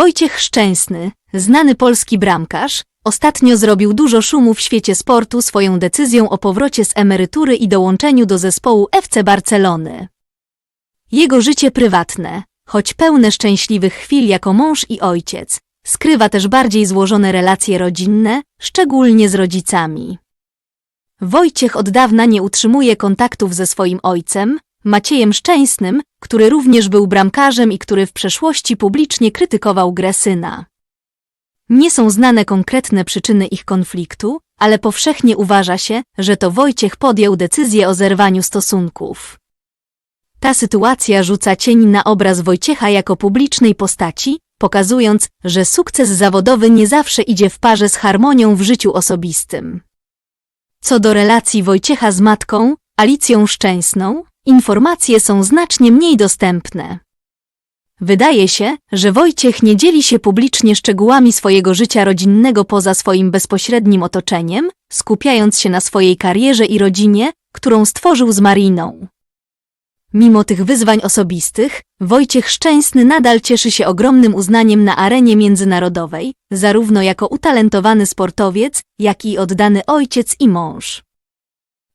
Wojciech Szczęsny, znany polski bramkarz, ostatnio zrobił dużo szumu w świecie sportu swoją decyzją o powrocie z emerytury i dołączeniu do zespołu FC Barcelony. Jego życie prywatne, choć pełne szczęśliwych chwil jako mąż i ojciec, skrywa też bardziej złożone relacje rodzinne, szczególnie z rodzicami. Wojciech od dawna nie utrzymuje kontaktów ze swoim ojcem, Maciejem Szczęsnym, który również był bramkarzem i który w przeszłości publicznie krytykował grę syna. Nie są znane konkretne przyczyny ich konfliktu, ale powszechnie uważa się, że to Wojciech podjął decyzję o zerwaniu stosunków. Ta sytuacja rzuca cień na obraz Wojciecha jako publicznej postaci, pokazując, że sukces zawodowy nie zawsze idzie w parze z harmonią w życiu osobistym. Co do relacji Wojciecha z matką, Alicją Szczęsną, informacje są znacznie mniej dostępne. Wydaje się, że Wojciech nie dzieli się publicznie szczegółami swojego życia rodzinnego poza swoim bezpośrednim otoczeniem, skupiając się na swojej karierze i rodzinie, którą stworzył z Mariną. Mimo tych wyzwań osobistych, Wojciech Szczęsny nadal cieszy się ogromnym uznaniem na arenie międzynarodowej, zarówno jako utalentowany sportowiec, jak i oddany ojciec i mąż.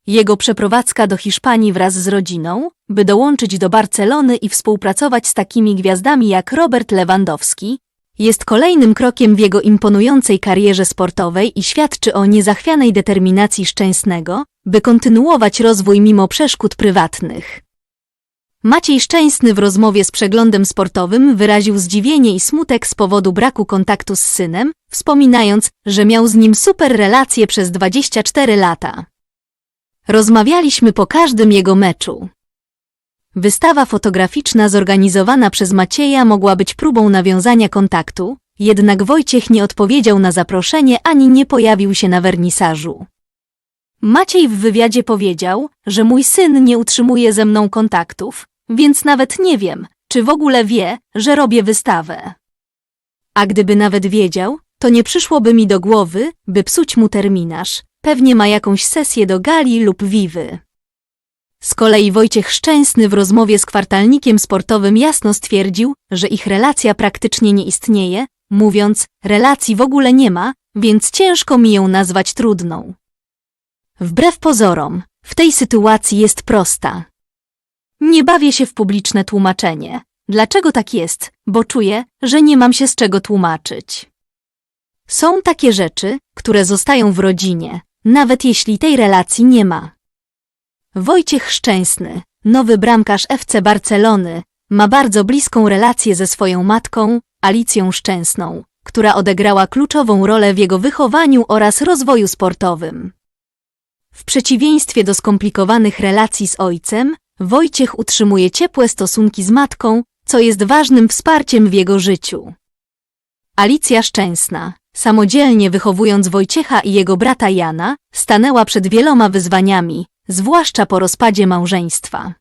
Jego przeprowadzka do Hiszpanii wraz z rodziną, by dołączyć do Barcelony i współpracować z takimi gwiazdami jak Robert Lewandowski, jest kolejnym krokiem w jego imponującej karierze sportowej i świadczy o niezachwianej determinacji Szczęsnego, by kontynuować rozwój mimo przeszkód prywatnych. Maciej Szczęsny w rozmowie z przeglądem sportowym wyraził zdziwienie i smutek z powodu braku kontaktu z synem, wspominając, że miał z nim super relacje przez 24 lata. Rozmawialiśmy po każdym jego meczu. Wystawa fotograficzna zorganizowana przez Macieja mogła być próbą nawiązania kontaktu, jednak Wojciech nie odpowiedział na zaproszenie ani nie pojawił się na wernisażu. Maciej w wywiadzie powiedział, że mój syn nie utrzymuje ze mną kontaktów, więc nawet nie wiem, czy w ogóle wie, że robię wystawę. A gdyby nawet wiedział, to nie przyszłoby mi do głowy, by psuć mu terminarz, pewnie ma jakąś sesję do gali lub wiwy. Z kolei Wojciech Szczęsny w rozmowie z kwartalnikiem sportowym jasno stwierdził, że ich relacja praktycznie nie istnieje, mówiąc, relacji w ogóle nie ma, więc ciężko mi ją nazwać trudną. Wbrew pozorom, w tej sytuacji jest prosta. Nie bawię się w publiczne tłumaczenie. Dlaczego tak jest? Bo czuję, że nie mam się z czego tłumaczyć. Są takie rzeczy, które zostają w rodzinie, nawet jeśli tej relacji nie ma. Wojciech Szczęsny, nowy bramkarz FC Barcelony, ma bardzo bliską relację ze swoją matką, Alicją Szczęsną, która odegrała kluczową rolę w jego wychowaniu oraz rozwoju sportowym. W przeciwieństwie do skomplikowanych relacji z ojcem, Wojciech utrzymuje ciepłe stosunki z matką, co jest ważnym wsparciem w jego życiu. Alicja Szczęsna, samodzielnie wychowując Wojciecha i jego brata Jana, stanęła przed wieloma wyzwaniami, zwłaszcza po rozpadzie małżeństwa.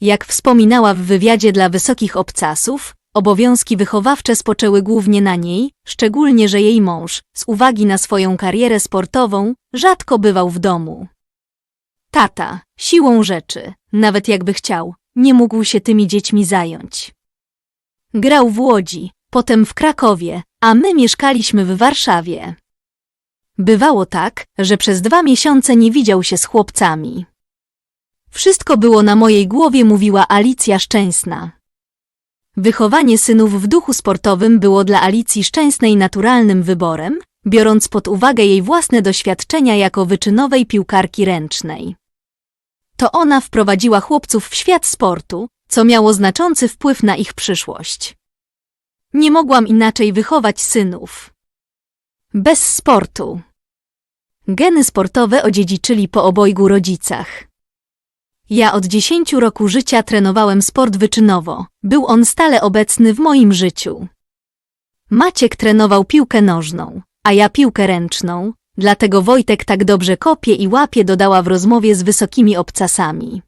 Jak wspominała w wywiadzie dla wysokich obcasów, obowiązki wychowawcze spoczęły głównie na niej, szczególnie że jej mąż, z uwagi na swoją karierę sportową, rzadko bywał w domu. Tata, siłą rzeczy, nawet jakby chciał, nie mógł się tymi dziećmi zająć. Grał w Łodzi, potem w Krakowie, a my mieszkaliśmy w Warszawie. Bywało tak, że przez dwa miesiące nie widział się z chłopcami. Wszystko było na mojej głowie, mówiła Alicja Szczęsna. Wychowanie synów w duchu sportowym było dla Alicji Szczęsnej naturalnym wyborem, biorąc pod uwagę jej własne doświadczenia jako wyczynowej piłkarki ręcznej. To ona wprowadziła chłopców w świat sportu, co miało znaczący wpływ na ich przyszłość. Nie mogłam inaczej wychować synów. Bez sportu. Geny sportowe odziedziczyli po obojgu rodzicach. Ja od dziesięciu roku życia trenowałem sport wyczynowo. Był on stale obecny w moim życiu. Maciek trenował piłkę nożną, a ja piłkę ręczną, dlatego Wojtek tak dobrze kopie i łapie dodała w rozmowie z wysokimi obcasami.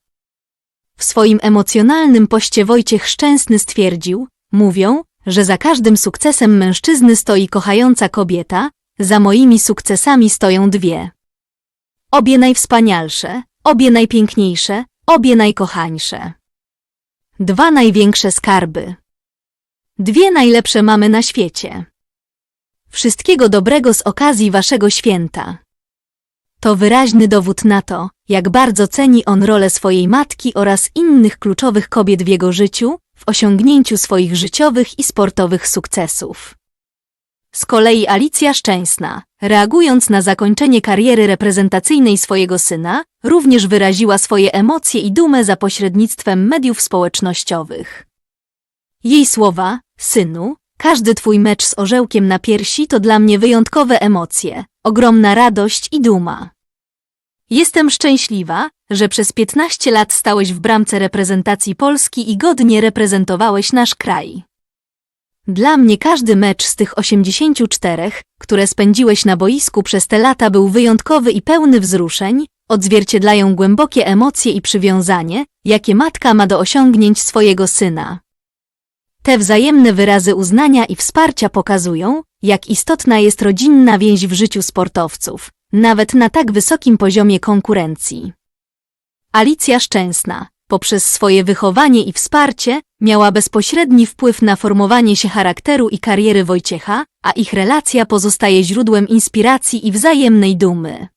W swoim emocjonalnym poście Wojciech Szczęsny stwierdził, mówią, że za każdym sukcesem mężczyzny stoi kochająca kobieta, za moimi sukcesami stoją dwie. Obie najwspanialsze, obie najpiękniejsze, obie najkochańsze. Dwa największe skarby. Dwie najlepsze mamy na świecie. Wszystkiego dobrego z okazji waszego święta. To wyraźny dowód na to, jak bardzo ceni on rolę swojej matki oraz innych kluczowych kobiet w jego życiu w osiągnięciu swoich życiowych i sportowych sukcesów. Z kolei Alicja Szczęsna, reagując na zakończenie kariery reprezentacyjnej swojego syna, również wyraziła swoje emocje i dumę za pośrednictwem mediów społecznościowych. Jej słowa, synu, każdy twój mecz z orzełkiem na piersi to dla mnie wyjątkowe emocje, ogromna radość i duma. Jestem szczęśliwa, że przez 15 lat stałeś w bramce reprezentacji Polski i godnie reprezentowałeś nasz kraj. Dla mnie każdy mecz z tych 84, które spędziłeś na boisku przez te lata był wyjątkowy i pełny wzruszeń, odzwierciedlają głębokie emocje i przywiązanie, jakie matka ma do osiągnięć swojego syna. Te wzajemne wyrazy uznania i wsparcia pokazują, jak istotna jest rodzinna więź w życiu sportowców, nawet na tak wysokim poziomie konkurencji. Alicja Szczęsna, poprzez swoje wychowanie i wsparcie, miała bezpośredni wpływ na formowanie się charakteru i kariery Wojciecha, a ich relacja pozostaje źródłem inspiracji i wzajemnej dumy.